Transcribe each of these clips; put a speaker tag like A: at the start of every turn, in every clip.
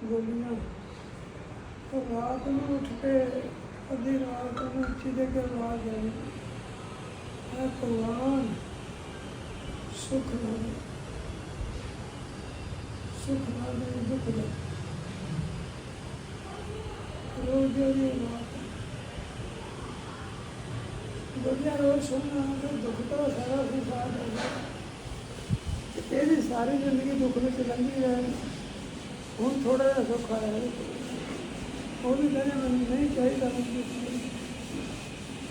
A: ਗੋਲੀਆਂ ਤਾਂ ਰਾਤ ਨੂੰ ਉੱਠ ਕੇ ਅੱਧੀ ਰਾਤ ਨੂੰ ਉੱਚੀ ਦੇ ਕੇ ਆਵਾਜ਼ ਆਈ ਹੈ ਭਗਵਾਨ ਸੁਖ ਨਾ ਦੇ ਸੁਖ ਨਾ ਦੇ ਦੁੱਖ ਦੇ ਰੋਜ਼ ਦੀ ਬਾਤ ਦੁਨੀਆ ਰੋਜ਼ ਸੁਣਨਾ ਤੇ ਦੁੱਖ ਤਾਂ ਸਾਰਾ ਸੰਸਾਰ ਹੈ ਇਹਦੀ ਸਾਰੀ ਜ਼ਿੰਦਗੀ ਦੁੱਖ ਵਿੱਚ ਲੰਘੀ ਹੈ ਹੁਣ ਥੋੜਾ ਜਿਹਾ ਸੁੱਖ ਹੈ। ਉਹ ਵੀ ਕਹਿੰਦੇ ਮੈਨੂੰ ਨਹੀਂ ਚਾਹੀਦਾ ਮੈਨੂੰ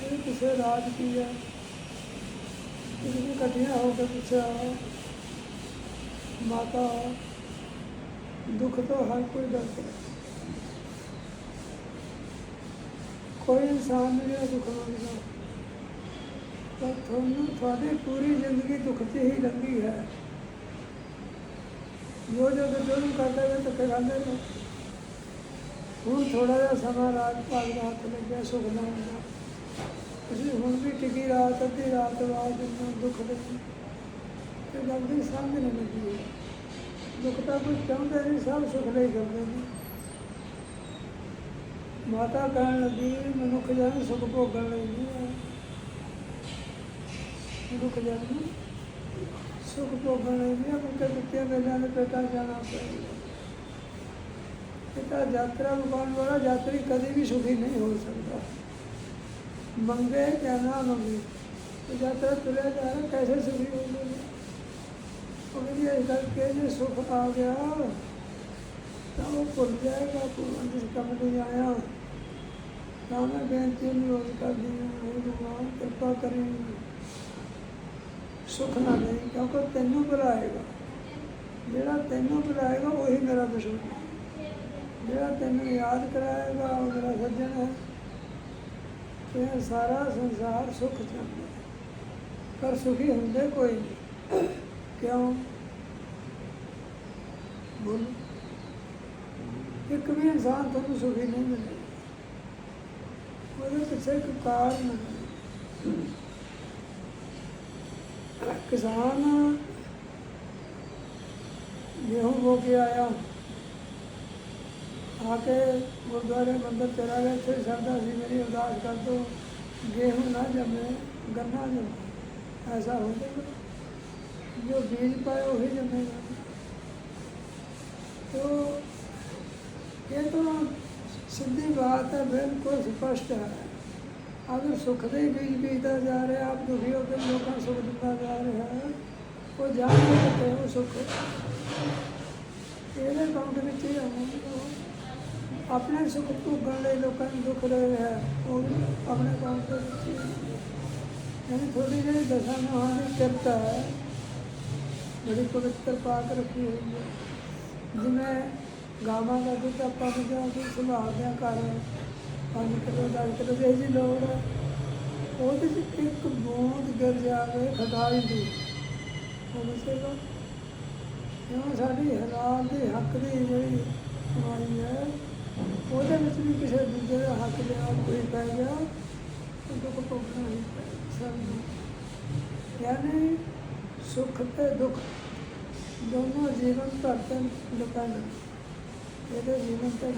A: ਇਹ ਕਿਸੇ ਰਾਜ ਕੀ ਹੈ ਕਿਸੇ ਨੂੰ ਇਕੱਠੀਆਂ ਹੋ ਕੇ ਪੁੱਛਿਆ। ਮਾਤਾ, ਦੁੱਖ ਤੋਂ ਹਰ ਕੋਈ ਡਰਦਾ ਕੋਈ ਇਨਸਾਨ ਨਹੀਂ ਜਿਹੜਾ ਦੁੱਖ ਮੰਗਦਾ। ਪਰ ਤੁਹਾਨੂੰ ਤੁਹਾਡੀ ਪੂਰੀ ਜ਼ਿੰਦਗੀ ਦੁੱਖ 'ਚ ਹੀ ਲੰਘੀ ਹੈ। ਜੋ ਜੋ ਜੁਰਮ ਕਰਦੇ ਨੇ ਧੱਕੇ ਖਾਂਦੇ ਨੇ ਹੁਣ ਥੋੜਾ ਜਿਹਾ ਸਮਾਂ ਰਾਤ ਭਾਗ ਦਾ ਹੱਥ ਲੱਗਿਆ ਸੁਖ ਹੁੰਦਾ। ਤੁਸੀਂ ਹੁਣ ਵੀ ਟਿਕੀ ਰਾਤ, ਅੱਧੀ ਰਾਤ ਬਾਅਦ ਨੂੰ ਦੁੱਖ ਦੇ ਤੇ ਜਲਦੀ ਸਮਝ ਨਹੀਂ ਲੱਗੀ। ਹੈ। ਦੁੱਖ ਤਾਂ ਕੋਈ ਚਾਹੁੰਦੇ ਨਹੀਂ, ਸਭ ਸੁਖ ਲਈ ਕਰਦੇ ਨੇ। ਮਾਤਾ ਕਹਿਣ ਲੱਗੀ, ਮਨੁੱਖ ਜਨ ਸੁਖ ਭੋਗਣ ਲਈ ਨਹੀਂ ਮਨੁੱਖ ਜਨ ਨੂੰ ਸੁਖ ਭੋਗਣ ਲਈ ਨਹੀਂ ਹੈ ਕਿਉਂਕਿ ਕੁੱਤੇ ਮੇਲਿਆਂ ਦੇ ਪੇਟਾਂ ਜਾਣਾ ਪਏਗਾ ਪਿਤਾ ਯਾਤਰਾ ਮੁਕਾਉਣ ਵਾਲਾ ਯਾਤਰੀ ਕਦੇ ਵੀ ਸੁਖੀ ਨਹੀਂ ਹੋ ਸਕਦਾ ਮੰਗੇ ਜਾਂ ਨਾ ਮੰਗੇ ਤੇ ਯਾਤਰਾ ਤੁਰਿਆ ਜਾ ਰਿਹਾ ਕੈਸੇ ਸੁਖੀ ਹੋਊਗਾ ਉਹ ਵੀ ਇਹ ਗੱਲ ਕਿ ਜੇ ਸੁਖ ਆ ਗਿਆ ਤਾਂ ਉਹ ਭੁੱਲ ਜਾਏਗਾ ਭਗਵਾਨ ਜਿਸ ਕੰਮ ਲਈ ਆਇਆ ਤਾਂ ਮੈਂ ਬੇਨਤੀ ਨਿਰੋਧ ਕਰਦੀ ਹਾਂ ਇਹ ਭਗਵਾਨ ਕਿਰਪਾ ਕਰੀ ਸੁਖ ਨਾ ਦੇ ਕਿਉਂਕਿ ਤੈਨੂੰ ਬੁਲਾਏਗਾ ਜਿਹੜਾ ਤੈਨੂੰ ਬੁਲਾਏਗਾ ਉਹੀ ਮੇਰਾ ਦੁਸ਼ਮਣ ਜਿਹੜਾ ਤੈਨੂੰ ਯਾਦ ਕਰਾਏਗਾ, ਉਹ ਮੇਰਾ ਸੱਜਣ ਹੈ। ਇਹ ਸਾਰਾ ਸੰਸਾਰ ਸੁਖ ਚਾਹੁੰਦਾ ਪਰ ਸੁਖੀ ਹੁੰਦੇ ਕੋਈ ਨਹੀਂ। ਕਿਉਂ? ਬੋਲ। ਇੱਕ ਵੀ ਇਨਸਾਨ ਤੁਹਾਨੂੰ ਸੁਖੀ ਨਹੀਂ ਮਿਲੇਗਾ। ਉਹਦੇ ਪਿੱਛੇ ਇੱਕ ਕਾਰਨ ਹੈ। किसान गेहूँ बो के आया आके गुरुद्वारे मंदिर चला गया थे श्रद्धा सी मेरी उदास कर दो गेहूँ ना जमे गन्ना जमे ऐसा हो जाएगा जो बीज पाए वही जमेगा तो ये तो सीधी बात है बिल्कुल स्पष्ट है ਆਦਰ ਸੁੱਖ ਦੇ ਬੀਜ ਬੀਜਦਾ ਜਾ ਰਿਹਾ, ਆਪ ਦੁਖੀ ਹੋ ਕੇ ਲੋਕਾਂ ਨੂੰ ਸੁਖ ਦਿੱਤਾ ਜਾ ਰਿਹਾ ਉਹ ਜਾਣੇ ਤੇ ਉਹ ਸੁਖ। ਇਹਦੇ ਕਾਉਂਟ ਵਿੱਚ ਹੀ ਆਉਂਦਾ ਆਪਣੇ ਸੁਖ ਭੋਗਣ ਲਈ ਲੋਕਾਂ ਨੂੰ ਦੁੱਖ ਦੇ ਰਿਹਾ, ਉਹ ਆਪਣੇ ਕੰਮ ਦੇ ਵਿੱਚ ਯਾਨੀ ਥੋੜੀ ਜਿਹੀ ਦਸ਼ਾ ਨਾ ਹੋਣ ਦੀ ਕਿਰਤਾ ਹੈ। ਬੜੀ ਪਵਿੱਤਰ ਪਾਕ ਰੱਖੀ ਹੋਈ ਹੈ। ਜਿਵੇਂ ਗਾਵਾਂ ਦਾ ਦੁੱਧ ਆਪਾਂ ਬਜਾ ਕੇ ਸੁਭਾਅ ਦਿਆ ਕਰ 5 ਕਿਲੋ 10 ਕਿਲੋ ਜਿਹੀ ਲੋੜ ਹੈ ਉਹਦੇ 'ਚ ਇੱਕ ਬੂੰਦ ਗਿਰ ਜਾਵੇ, ਖਟਾਈ ਦੀ। ਉਹ ਮਸੇਗਾ ਕਿਉਂ ਸਾਡੀ ਹਲਾਲ ਦੇ ਹੱਕ ਦੀ ਜਿਹੜੀ ਕਮਾਈ ਹੈ, ਉਹਦੇ ਵਿੱਚ ਵੀ ਕਿਸੇ ਦੂਜੇ ਦਾ ਹੱਕ ਲਿਆ ਕੋਈ ਪੈ ਗਿਆ, ਤਾਂ ਦੁੱਖ ਭੋਗਣਾ ਹੀ ਸਭ ਯਾਨੀ ਸੁੱਖ ਤੇ ਦੁੱਖ, ਦੋਨੋਂ ਜੀਵਨ ਭਰ ਡਿਪੈਂਡ ਇਹਦੇ ਜੀਵਨ ਤੇ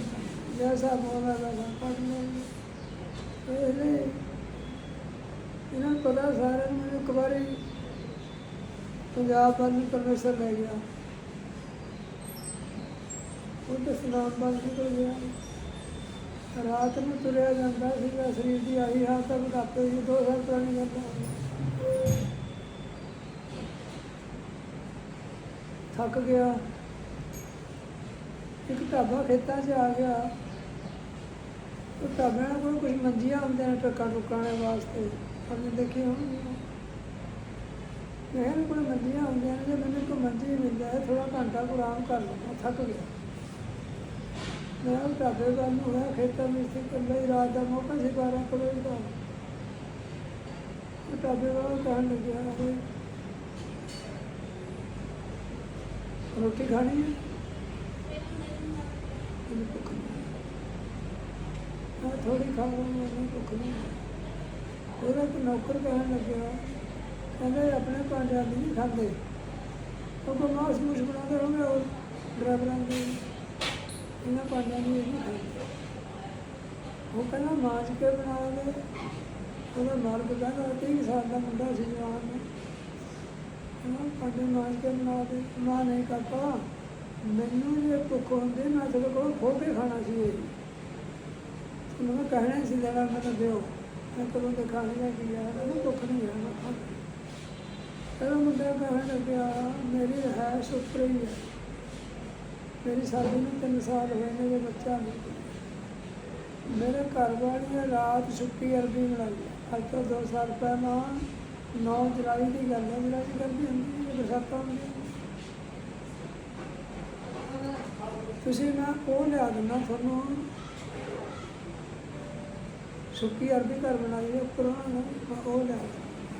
A: depend। ਜੈਸਾ ਬੋਲਾ ਵੈਸਾ ਪੜ੍ਹ ਲੈਂਗੇ ਇਹਨੇ ਇਹਨਾਂ ਨੂੰ ਪਤਾ ਸਾਰਿਆਂ ਨੂੰ ਮੈਨੂੰ ਇੱਕ ਵਾਰੀ ਪੰਜਾਬ ਵੱਲ ਨੂੰ ਪਰਮੇਸ਼ਰ ਲੈ ਗਿਆ। ਉਹ ਤਾਂ ਸਨਾਮ ਵੱਲ ਨਿਕਲ ਗਿਆ। ਰਾਤ ਨੂੰ ਤੁਰਿਆ ਜਾਂਦਾ ਸੀਗਾ, ਸਰੀਰ ਦੀ ਆਹੀ ਹਾਲਤ ਤਾਂ ਬੁਢਾਪੇ ਦੀ ਦੋ ਸਾਲ ਪੁਰਾਣੀ ਗੱਲ ਹੈ ਥੱਕ ਗਿਆ। ਇੱਕ ਢਾਬਾ ਖੇਤਾਂ 'ਚ ਆ ਗਿਆ। ਉਹ ਢਾਬਿਆਂ ਕੋਲ ਕੋਈ ਮੰਜੀਆਂ ਹੁੰਦੀਆਂ ਨੇ ਟਰੱਕਾਂ ਟੁੱਕਾਂ ਦੇ ਵਾਸਤੇ? ਉਹਨੇ ਦੇਖੀ ਹੋਣਗੀਆਂ ਮੈਂ ਕਿਹਾ ਕੋਲ ਮੰਜੀਆਂ ਹੁੰਦੀਆਂ ਨੇ ਜੇ ਮੈਨੂੰ ਕੋਈ ਮੰਜੀ ਮਿਲ ਜਾਏ ਥੋੜਾ ਘੰਟਾ ਕੁ ਆਰਾਮ ਕਰ ਲਵਾਂ ਥੱਕ ਗਿਆ। ਮੈਂ ਉਹ ਢਾਬੇ ਵੱਲ ਨੂੰ ਹੋਇਆ ਖੇਤਾਂ ਵਿੱਚ ਸੀ ਇਕੱਲਾ ਹੀ ਰਾਤ ਦਾ ਮੌਕਾ ਸੀ ਬਾਰਾਂ ਕੁ ਦਾ। ਉਹ ਢਾਬੇ ਵਾਲਾ ਕਹਿਣ ਲੱਗਿਆ ਕੋਈ ਰੋਟੀ ਖਾਣੀ ਹੈ ਮੈਨੂੰ ਭੁੱਖ ਨਹੀਂ ਮੈਂ ਥੋੜੀ ਖਾ ਲਵਾਂ ਮੈਨੂੰ ਭੁੱਖ ਨਹੀਂ ਉਹਦਾ ਇੱਕ ਨੌਕਰ ਕਹਿਣ ਲੱਗਿਆ, ਕਹਿੰਦੇ ਆਪਣੇ ਭਾਂਡਿਆਂ ਦੀ ਨਹੀਂ ਖਾਂਦੇ। ਉਹ ਕੋ ਮਾਸ ਮੂਸ ਬਣਾਉਂਦੇ ਹੋਣਗੇ ਉਹ ਡਰਾਈਵਰਾਂ ਦੀ ਇਹਨਾਂ ਭਾਂਡਿਆਂ ਨਹੀਂ ਖਾਂਦੇ। ਉਹ ਕਹਿੰਦਾ ਮਾਜ ਕੇ ਬਣਾ ਦੇ ਉਹਦਾ ਮਾਲਕ ਕਹਿੰਦਾ ਤੀਹ ਸਾਲ ਦਾ ਮੁੰਡਾ ਸੀ ਜਵਾਨ ਨੂੰ ਕਹਿੰਦਾ, ਭਾਂਡੇ ਮਾਜ ਕੇ ਬਣਾ ਦੇ। ਮਾਂ ਨਹੀਂ ਕਰਤਾ ਮੈਨੂੰ ਜੇ ਭੁੱਖ ਹੁੰਦੀ, ਮੈਂ ਤੁਹਾਡੇ ਕੋਲ ਖੋ ਕੇ ਖਾਣਾ ਸੀ ਇਹ। ਮੈਂ ਕਹਿਣਾ ਹੀ ਸੀ ਲੈਣਾ ਮੈਨੂੰ ਦਿਓ। ਮੈਂ ਕਦੋਂ ਤੇ ਖਾਣੇ ਦਾ ਕੀ ਆ ਮੈਨੂੰ ਭੁੱਖ ਨਹੀਂ ਹੈ ਮੈਂ ਖਾਣਾ ਕਹਿੰਦਾ ਮੁੰਡਾ ਕਹਿਣ ਲੱਗਿਆ, ਮੇਰੀ ਹੈ ਸੁਪਰ ਹੀ ਹੈ ਮੇਰੀ ਸ਼ਾਦੀ ਨੂੰ ਤਿੰਨ ਸਾਲ ਹੋਏ ਨੇ ਜੇ ਬੱਚਾ ਨਹੀਂ ਮੇਰੇ ਘਰ ਵਾਲੀ ਨੇ ਰਾਤ ਸੁੱਕੀ ਅਰਬੀ ਬਣਾਈ ਅੱਜ ਤੋਂ 2 ਸਾਲ ਪਹਿਲਾਂ 9 ਜੁਲਾਈ ਦੀ ਗੱਲ ਹੈ ਜੁਲਾਈ ਦੀ ਅਰਬੀ ਹੁੰਦੀ ਹੈ ਬਰਸਾਤਾਂ ਹੁੰਦੀਆਂ ਤੁਸੀਂ ਮੈਂ ਉਹ ਲਿਆ ਦਿੰਦਾ ਤੁਹਾਨੂੰ ਸੁੱਕੀ ਅਰਬੀ ਘਰ ਬਣਾਈ ਹੈ ਉੱਪਰੋਂ ਨਾ ਉਹ ਲਿਆ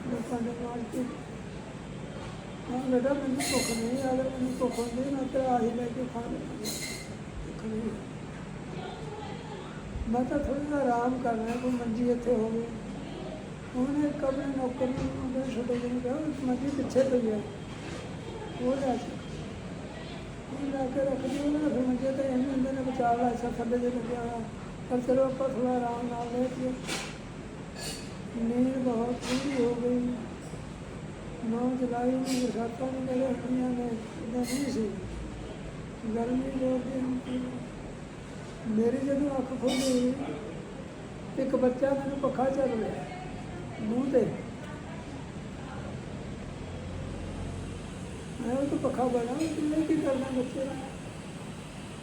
A: ਲੋਕਾਂ ਦੇ ਨਾਲ ਕੇ ਹਾਂ, ਬੇਟਾ ਮੈਨੂੰ ਭੁੱਖ ਨਹੀਂ, ਆ ਰਹੀ ਮੈਨੂੰ ਭੁੱਖ ਹੁੰਦੀ ਮੈਂ ਤੇ ਆਹੀ ਲੈ ਕੇ ਖਾ ਲੈਂਦਾ ਮੈਂ ਤਾਂ ਥੋੜ੍ਹਾ ਆਰਾਮ ਕਰਨਾ, ਕੋਈ ਮੰਜੀ ਇੱਥੇ ਹੋਵੇ। ਉਹਨੇ ਇੱਕ ਆਪਣੇ ਨੌਕਰ ਨੂੰ ਉਹਦੇ ਛੋਟੇ ਜਿਹੇ ਨੂੰ ਕਿਹਾ ਵੀ ਮੰਜੀ ਪਿੱਛੇ ਪਈ ਹੈ ਉਹ ਲੈ ਉਹ ਲੈ ਕੇ ਰੱਖ ਦਿਓ ਉਹਨਾਂ ਫਿਰ ਮੰਜੇ ਤੇ ਇਹਨੂੰ ਹੁੰਦੇ ਨੇ ਬਚਾ ਲਾ ਐਸਾ ਥੱਲੇ ਦੇ ਲੱਗਿਆ ਹੋਇਆ। ਪਰ ਚਲੋ ਆਪਾਂ ਥੋੜ੍ਹਾ ਆਰਾਮ ਨਾਲ ਲੈ ਕੇ ਨੀਂਦ ਬਹੁਤ ਪੂਰੀ ਹੋ ਗਈ। 9 ਜੁਲਾਈ ਨੂੰ ਬਰਸਾਤਾਂ ਨੇ ਮੇਰੇ ਹੁੰਦੀਆਂ ਨੇ ਇਦਾਂ ਨਹੀਂ ਸੀ। ਗਰਮੀ ਬਹੁਤ ਦੀ ਮੇਰੀ ਜਦੋਂ ਅੱਖ ਖੁੱਲੀ ਇੱਕ ਬੱਚਾ ਮੈਨੂੰ ਪੱਖਾ ਚੱਲ ਰਿਹਾ ਮੂੰਹ ਤੇ। ਮੈਂ ਉਹ ਤੋਂ ਪੱਖਾ ਬਣਾ ਕਿੰਨੇ ਕੀ ਕਰਨਾ ਬੱਚੇ ਦਾ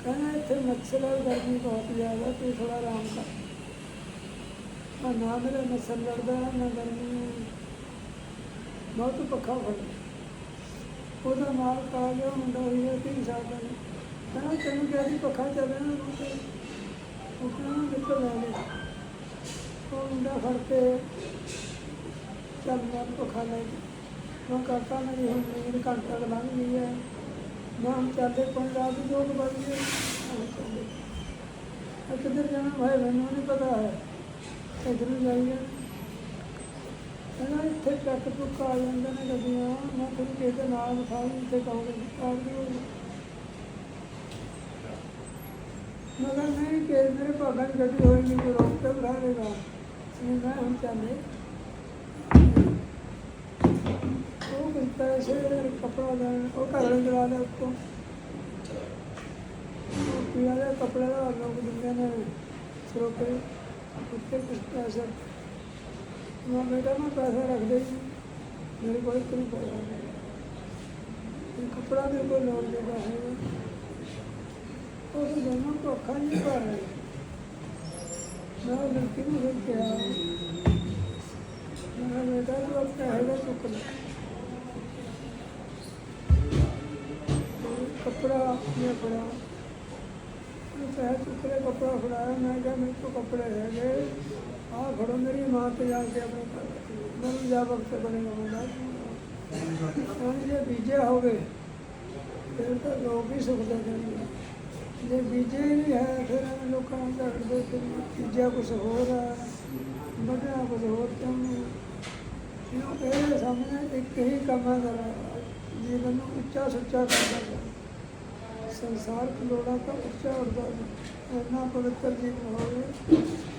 A: ਕਹਿੰਦਾ ਇੱਥੇ ਮੱਛਰ ਔਰ ਗਰਮੀ ਬਹੁਤ ਜ਼ਿਆਦਾ, ਤੂੰ ਥੋੜਾ ਆਰਾਮ ਕਰ। ਆ ਨਾ ਮੇਰਾ ਮੱਛਰ ਲੜਦਾ, ਨਾ ਗਰਮੀ। ਬਹੁਤ ਪੱਖਾ ਫੜ ਉਹਦਾ ਮਾਲ ਕਾ ਗਿਆ, ਮੁੰਡਾ ਹੋਈ ਹੈ ਤਿੰਨ ਸਾਲ ਦਾ ਕਹਿੰਦਾ ਤੈਨੂੰ ਕਿਹਾ ਸੀ ਪੱਖਾ ਚੱਲ ਉਹ ਕਹਿੰਦਾ ਕਿੱਥੇ ਲੈ ਲੈ ਉਹ ਮੁੰਡਾ ਫੜ ਕੇ ਚੱਲ ਮੈਂ ਪੱਖਾ ਲੈ ਕੇ ਮੈਂ ਕਰਤਾ ਮੇਰੀ ਹੁਣ ਨੀਂਦ ਘੰਟਾ ਲੰਘ ਗਈ ਹੈ। ਮੈਂ ਹੁਣ ਚੱਲੇ ਪੰਜ ਰਾਤ ਦੇ ਦੋ ਕੁ ਵੱਜ ਗਏ ਹੁਣ ਚੱਲੇ ਆ ਕਿੱਧਰ ਜਾਣਾ? ਇੱਥੇ ਟਰੱਕ ਟਰੁੱਕ ਆ ਜਾਂਦੇ ਨੇ ਗੱਡੀਆਂ। ਮੈਂ ਫਿਰ ਕਿਸੇ ਦੇ ਨਾਲ ਬਿਠਾ ਲਈ ਇੱਥੇ ਕਹੋਗੇ ਕਾਰ ਦਿਓ ਮੈਂ ਨਹੀਂ ਕਿ ਮੇਰੇ ਭਾਗਾਂ ਦੀ ਗੱਡੀ ਹੋਏਗੀ ਕੋਈ ਰੋਕ ਕੇ ਬਿਠਾ ਲੇਗਾ ਮੈਂ ਹੁਣ ਚੱਲੇ ਉਹ ਕੁਝ ਪੈਸੇ ਕਪੜਾ ਲੈਣ ਉਹ ਘਰ ਵਾਲੇ ਜਵਾ ਲਿਆ ਉੱਤੋਂ। ਉਹ ਪਿਆ ਲਿਆ ਕੱਪੜੇ ਦਾ ਲੋਕ ਦਿੰਦੇ ਨੇ ਸਰੋਪੇ ਉੱਤੇ ਕੁਝ ਪੈਸੇ। ਮੈਂ ਬੇਟਾ, ਮੈਂ ਪੈਸੇ ਰੱਖ ਦੇ ਮੇਰੇ ਕੋਲ ਕੋਈ ਪੈਸਾ ਨਹੀਂ ਇਹ ਕੱਪੜਾ ਮੇਰੇ ਕੋਲ ਲੋੜ ਦੇ। ਹੈ ਉਹ ਦੋਨੋਂ ਕੋ ਅੱਖਾਂ ਨਹੀਂ ਭਰ ਰਹੇ। ਮੈਂ ਉਹ ਲੜਕੀ ਨੂੰ ਫਿਰ ਕਿਹਾ। ਮੈਂ ਬੇਟਾ, ਤੂੰ ਆਪ ਕਹੇਗਾ ਚੁੱਕ ਲੈ। ਉਹ ਕੱਪੜਾ ਮੈਂ ਫੜਾ ਉਹ ਪੈਸੇ ਚੁੱਕ ਲੈ ਕੱਪੜਾ ਫੜਾਇਆ ਮੈਂ ਕਿਹਾ ਮੇਰੇ ਕੋਲ ਕੱਪੜੇ ਹੈਗੇ ਆਹ ਫੜੋ ਮੇਰੀ ਮਾਂ ਤੇ ਜਾ ਕੇ ਆਪਣੇ ਘਰ ਮੈਨੂੰ ਜਾ ਵਕਤ ਬਣੇਗਾ ਮੁੰਡਾ ਉਹ ਜੇ ਬੀਜੇ ਹੋਵੇ ਫਿਰ ਤਾਂ ਲੋਕ ਹੀ ਸੁਖ ਦੇ ਦੇਣਗੇ ਜੇ ਬੀਜੇ ਹੀ ਨਹੀਂ ਹੈ ਫਿਰ ਐਵੇਂ ਲੋਕਾਂ ਨੂੰ ਝਗੜਦੇ ਫਿਰ ਬੀਜਿਆ ਕੁਝ ਹੋਰ ਹੈ ਵੱਢਣਾ ਕੁਝ ਹੋਰ ਚਾਹੁੰਦੇ ਇਹਨੂੰ ਇਹਦੇ ਸਾਹਮਣੇ ਇੱਕ ਹੀ ਕੰਮ ਸੰਸਾਰ ਖਲੋੜਾ ਤਾਂ ਉੱਚਾ ਉੱਡਦਾ ਜਾਏ ਇੰਨਾ ਪਵਿੱਤਰ ਜੀਵਨ ਹੋਵੇ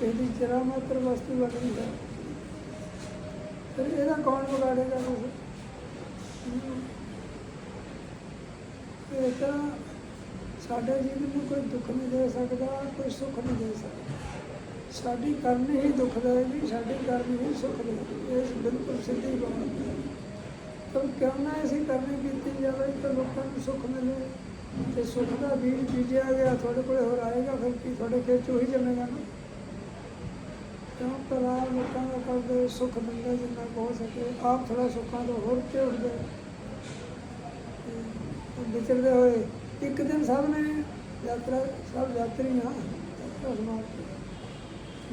A: ਇਹਦੀ ਜਰਾ ਮਾਤਰ ਵਸਤੂ ਬਣੀ ਹੈ। ਫਿਰ ਇਹਦਾ ਕੌਣ ਵਿਗਾੜੇਗਾ ਇਹ ਤਾਂ ਸਾਡੇ ਜੀਵਨ ਨੂੰ ਕੋਈ ਦੁੱਖ ਨਹੀਂ ਦੇ ਸਕਦਾ, ਕੋਈ ਸੁੱਖ ਨਹੀਂ ਦੇ ਸਕਦਾ। ਸਾਡੀ ਕਰਨੀ ਹੀ ਦੁੱਖ ਦੇਵੇਗੀ ਸਾਡੀ ਕਰਨੀ ਹੀ ਸੁੱਖ ਦੇਵੇਗੀ ਇਹ ਬਿਲਕੁਲ ਸਿੱਧੀ ਬਾਤ ਹੈ। ਤਾਂ ਕਿਉਂ ਨਾ ਅਸੀਂ ਕਰਨੀ ਕੀਤੀ ਜਾਵੇ ਤਾਂ ਲੋਕਾਂ ਨੂੰ ਸੁੱਖ ਮਿਲੇ। ਤੇ ਸੁੱਖ ਦਾ ਬੀਜ ਬੀਜਿਆ ਗਿਆ, ਤੁਹਾਡੇ ਕੋਲ ਹੋਰ ਆਏਗਾ ਫਿਰ ਕੀ? ਤੁਹਾਡੇ ਖੇਤ ਚ ਉਹੀ ਜੰਮੇਗਾ ਨਾ ਕਿਉਂ? ਪਰਿਵਾਰ ਲੋਕਾਂ ਦਾ ਕਰਦੇ ਸੁੱਖ ਮਿਲਦਾ ਜਿੰਨਾ ਕੁ ਹੋ ਸਕੇ ਆਪ ਥੋੜਾ ਸੁੱਖਾਂ ਤੋਂ ਹੋਰ ਤੇ ਉੱਠਦੇ ਵਿਚਰਦੇ ਹੋਏ, ਇੱਕ ਦਿਨ ਸਭ ਨੇ ਯਾਤਰਾ, ਸਭ ਯਾਤਰੀ ਹਾਂ, ਯਾਤਰਾ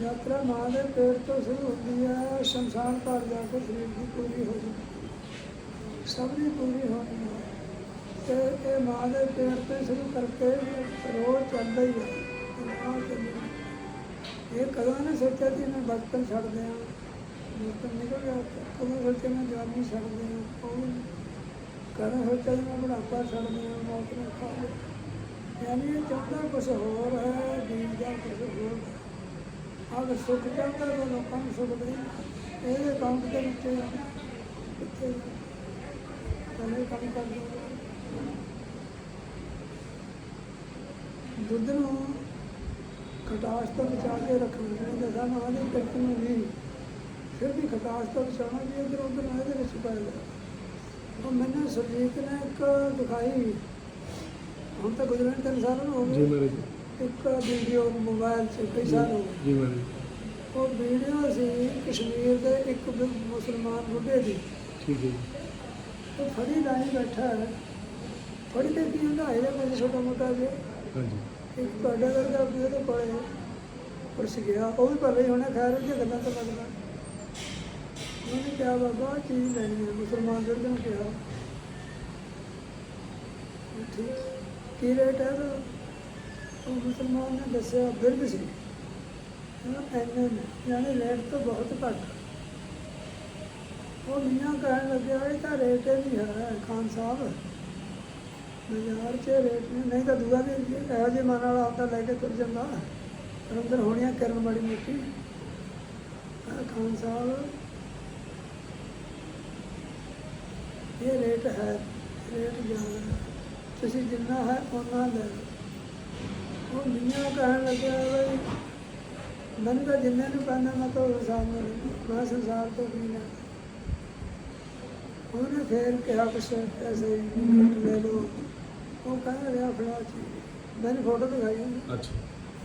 A: ਯਾਤਰਾ ਮਾਂ ਦੇ ਪੇਟ ਤੋਂ ਸ਼ੁਰੂ ਹੁੰਦੀ ਹੈ ਸ਼ਮਸ਼ਾਨ ਘਾਟ ਜਾ ਕੇ ਸਰੀਰ ਦੀ ਪੂਰੀ ਹੋ ਜਾਂਦੀ। ਸਭ ਦੀ ਪੂਰੀ ਹੋਣੀ ਹੈ ਤੇ ਇਹ ਮਾਂ ਦੇ ਪੇਟ ਤੋਂ ਸ਼ੁਰੂ ਕਰਕੇ ਰੋਜ਼ ਚੱਲਦਾ ਹੀ ਹੈ ਇਹ ਮਾਂ ਚੱਲੀ ਇਹ ਕਦੋਂ ਨੇ ਸੋਚਿਆ ਕਿ ਮੈਂ ਬਚਪਨ ਛੱਡ ਦਿਆਂ? ਬਚਪਨ ਨਿਕਲ ਗਿਆ, ਕਦੋਂ ਸੋਚਿਆ ਮੈਂ ਜਵਾਨੀ ਛੱਡ ਦਿਆਂ? ਉਹ ਵੀ ਕਦੋਂ ਸੋਚਿਆ ਸੀ ਮੈਂ ਬੁਢਾਪਾ ਛੱਡ ਦਿਆਂ, ਮੌਤ ਨੂੰ ਖਾ ਯਾਨੀ ਇਹ ਚਾਹੁੰਦਾ ਕੁਝ ਹੋਰ ਹੈ ਦੀਨ ਦਾ ਕੁਝ ਹੋਰ ਹੈ। ਅਗਰ ਸੁੱਖ ਚਾਹੁੰਦਾ ਤਾਂ ਲੋਕਾਂ ਨੂੰ ਸੁੱਖ ਦੇ ਇਹਦੇ ਅਕਾਊਂਟ ਦੇ ਵਿੱਚ ਕਿੱਥੇ ਕਨੇ ਕੰਮ ਕਰਦੇ। ਦੁੱਧ ਨੂੰ ਖਟਾਸ ਤੋਂ ਬਚਾ ਕੇ ਰੱਖਣਾ ਚਾਹੀਦਾ ਸਾਨੂੰ ਆਦੇ ਕਿਰਤ ਨੂੰ ਵੀ। ਫਿਰ ਵੀ ਖਟਾਸ ਤੋਂ ਬਚਾਉਣਾ ਵੀ ਇਧਰ ਉਧਰ ਨਾ ਇਹਦੇ ਵਿੱਚ ਪੈ ਉਹ ਮੈਨੂੰ ਸੁਰਜੀਤ ਨੇ ਇੱਕ ਦਿਖਾਈ। ਹੁਣ ਤਾਂ ਗੁਜ਼ਰਨ ਤਿੰਨ ਸਾਲ ਹੋ
B: ਜੀ
A: ਗਏ ਇੱਕ ਵੀਡੀਓ ਮੋਬਾਈਲ 'ਚ ਕਈ ਸਾਲ ਹੋ ਗਏ।
B: ਜੀ ਮਹਾਰਾਜ
A: ਉਹ ਵੀਡੀਓ ਸੀ ਕਸ਼ਮੀਰ ਦੇ ਇੱਕ ਮੁਸਲਮਾਨ ਬੁੱਢੇ ਦੀ।
B: ਠੀਕ ਹੈ
A: ਉਹ ਫੜੀ ਲਾਈ ਬੈਠਾ ਹੈ। ਫੜੀ ਤੇ ਕੀ ਹੁੰਦਾ? ਇਹਦੇ ਕੋਲ ਛੋਟਾ ਮੋਟਾ ਜਿਹਾ
B: ਹਾਂਜੀ।
A: ਇੱਕ ਤੁਹਾਡੇ ਵਰਗਾ ਵੀ ਉਹਦੇ ਕੋਲੇ ਪੁਰਸ਼ ਗਿਆ। ਉਹ ਵੀ ਭਲੇ ਹੋਣਾ ਖੈਰ ਉਹਦੀਆਂ ਗੱਲਾਂ ਤੋਂ ਲੱਗਦਾ। ਉਹਨੇ ਕਿਹਾ ਬਾਬਾ ਚੀਜ਼ ਲੈਣੀ ਹੈ। ਮੁਸਲਮਾਨ ਜਿਹੜੇ ਨੂੰ ਕਿਹਾ। ਠੀਕ ਕੀ ਰੇਟ ਹੈ? ਉਹ ਮੁਸਲਮਾਨ ਨੇ ਦੱਸਿਆ ਬਿਰਧ ਸੀ। ਐਨੇ ਨੇ, ਯਾਨੀ ਰੇਟ ਤੋਂ ਬਹੁਤ ਘੱਟ ਉਹ ਮੀਆਂ ਕਹਿਣ ਲੱਗਿਆ ਇਹ ਤਾਂ ਰੇਟ ਹੀ ਨਹੀਂ ਹੈ ਖਾਨ ਸਾਹਿਬ। ਬਾਜ਼ਾਰ 'ਚ ਰੇਟ ਨਹੀਂ ਨਹੀਂ ਤਾਂ ਦੂਆ ਵੀ ਇਹੋ ਜਿਹੇ ਮਨ ਵਾਲਾ ਆਉਂਦਾ ਲੈ ਕੇ ਤੁਰ ਜਾਂਦਾ ਪਰ ਅੰਦਰ ਹੋਣੀਆਂ ਕਰਨ ਵਾਲੀ ਮਿੱਟੀ ਆਹ ਖਾਨ ਸਾਹਿਬ ਇਹ ਰੇਟ ਹੈ ਰੇਟ ਜ਼ਿਆਦਾ। ਤੁਸੀਂ ਜਿੰਨਾ ਹੈ, ਉਹਨਾਂ ਲੈ ਲਓ। ਉਹ ਮੀਆਂ ਕਹਿਣ ਲੱਗਿਆ ਬਈ ਮੈਨੂੰ ਤਾਂ ਜਿੰਨੇ ਨੂੰ ਪੈਂਦਾ, ਮੈਂ ਤਾਂ ਹਿਸਾਬ ਨਾਲ ਮੈਂ ਸੰਸਾਰ ਤੋਂ ਵੀ ਲੈਣਾ। ਉਹਨੇ ਫੇਰ ਕਿਹਾ ਕੁਛ ਪੈਸੇ ਲੈ ਲਓ। ਉਹ ਕਹਿੰਦਾ ਰਿਹਾ ਫਲਾ ਚੀਜ਼ ਮੈਨੂੰ ਫੋਟੋ ਦਿਖਾਈ ਉਹਨੇ
B: ਅੱਛਾ।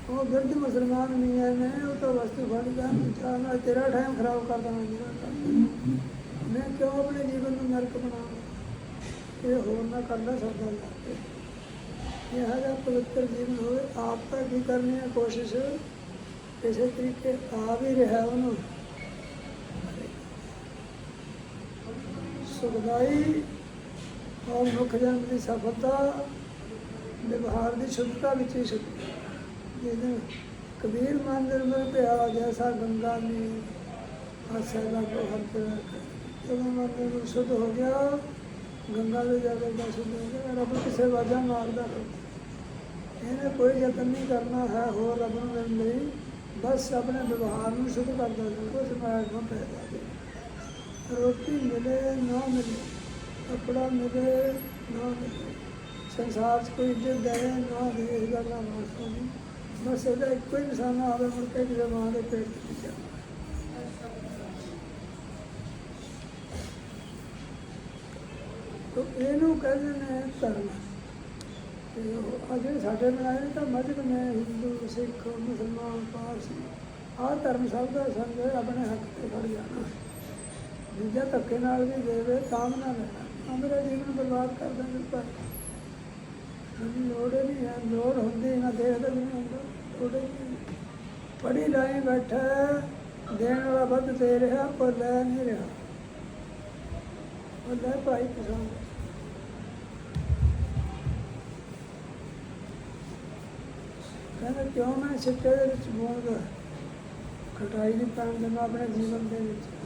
A: ਉਹ ਬਿਰਧ ਮੁਸਲਮਾਨ ਨਹੀਂ ਹੈ ਨੇ ਉਹ ਤਾਂ ਵਸਤੂ ਫੜ ਗਿਆ ਚਾਹ ਨਾਲ ਤੇਰਾ ਟਾਈਮ ਖਰਾਬ ਕਰ ਦਵਾਂ ਕਰ ਮੈਂ ਕਿਉਂ ਆਪਣੇ ਜੀਵਨ ਨੂੰ ਨਰਕ ਬਣਾਵਾਂ? ਇਹ ਹੋਰ ਨਾ ਕਰਦਾ ਸੌਦਾ ਲਾ ਕੇ ਇਹ ਹੈਗਾ ਪਵਿੱਤਰ ਜੀਵਨ ਹੋਵੇ। ਆਪ ਤਾਂ ਕੀ ਕਰਨੀ ਹੈ ਕੋਸ਼ਿਸ਼? ਕਿਸੇ ਤਰੀਕੇ ਆ ਵੀ ਰਿਹਾ ਉਹਨੂੰ। ਸੁਖਦਾਈ ਔਰ ਮੁੱਖ ਜਨਮ ਦੀ ਸਫਲਤਾ ਵਿਵਹਾਰ ਦੀ ਸ਼ੁੱਧਤਾ ਵਿੱਚ ਹੀ ਸ਼ੁੱਧ। ਜਿਹਦੇ ਕਬੀਰ ਮੰਦਰ में ਪਿਆ, ਜੈਸਾ ਗੰਗਾ में ਆਸਾ ਲੱਗੋ ਹਰ ਤਰ੍ਹਾਂ ਜਦੋਂ ਮੰਦਰ ਸ਼ੁੱਧ ਹੋ ਗਿਆ, ਗੰਗਾ ਦੇ ਜਾਵੇ ਦਾ ਸ਼ੁੱਧ ਹੋ ਗਿਆ, ਰੱਬ ਕਿਸੇ ਵਾਜਾ ਮਾਰਦਾ ਇਹਨੇ ਕੋਈ ਯਤਨ ਨਹੀਂ ਕਰਨਾ ਹੈ, ਹੋਰ ਰੱਬ ਨੂੰ ਮਿਲਣ ਲਈ, ਬਸ ਆਪਣੇ ਵਿਵਹਾਰ ਨੂੰ ਸ਼ੁੱਧ ਕਰਦਾ ਜਾਓ ਉਸ ਮਾਰਗ ਨੂੰ ਪੈਦਾ ਦੇ ਰੋਟੀ ਮਿਲੇ ਨਾ ਮਿਲੇ, ਕੱਪੜਾ ਮਿਲੇ ਨਾ ਮਿਲੇ। ਸੰਸਾਰ 'ਚ ਕੋਈ ਇੱਜ਼ਤ ਦੇ ਨਾ ਦੇ ਇਸ ਗੱਲ ਦਾ ਮਤਲਬ ਨਹੀਂ। ਬਸ ਇਹਦਾ ਇੱਕੋ ਹੀ ਨਿਸ਼ਾਨਾ ਆਵੇ ਮੁੜ ਕੇ ਕਿਸੇ ਮਾਂ ਦੇ ਪੇਟ 'ਚ ਲਿਖਿਆ ਤੋ ਇਹਨੂੰ ਕਹਿੰਦੇ ਨੇ ਧਰਮ। ਤੇ ਉਹ ਸਾਡੇ ਬਣਾਏ ਤਾਂ ਮਜ਼ਹਬ ਨੇ ਹਿੰਦੂ, ਸਿੱਖ, ਮੁਸਲਮਾਨ, ਪਾਰਸੀ, ਆਹ ਧਰਮ ਸਭ ਦਾ ਸੰਗ ਆਪਣੇ ਹੱਕ ਤੇ ਖੜ ਜਾਣਾ। ਦੂਜਾ ਧੱਕੇ ਨਾਲ ਵੀ ਦੇਵੇ ਕਾਮ ਵੀ ਨਾ ਲੈਣਾ ਮੇਰਾ ਜੀਵਨ ਬਰਬਾਦ ਕਰ ਦੇਣਗੇ ਪਰ ਮੈਨੂੰ ਲੋੜ ਨਹੀਂ ਹੈ, ਲੋੜ ਹੁੰਦੀ ਨਾ ਦੇਖਦਾ ਨਹੀਂ ਹੁੰਦਾ। ਲੋੜ ਪੜੀ ਲਾਈ ਬੈਠਾ ਦੇਣ ਵਾਲਾ ਵੱਧ ਦੇ ਰਿਹਾ, ਪਰ ਲੈ ਨਹੀਂ ਰਿਹਾ। ਉਹ ਲੈ ਭਾਈ ਕਿਸਾਨ। ਕਹਿੰਦਾ, ਕਿਉਂ ਮੈਂ ਸਿੱਟੇ ਦੇ ਵਿੱਚ ਬੋਲਦਾ? ਖਟਾਈ ਨਹੀਂ ਪੈਣ ਦੇਣਾ ਆਪਣੇ ਜੀਵਨ ਦੇ ਵਿੱਚ।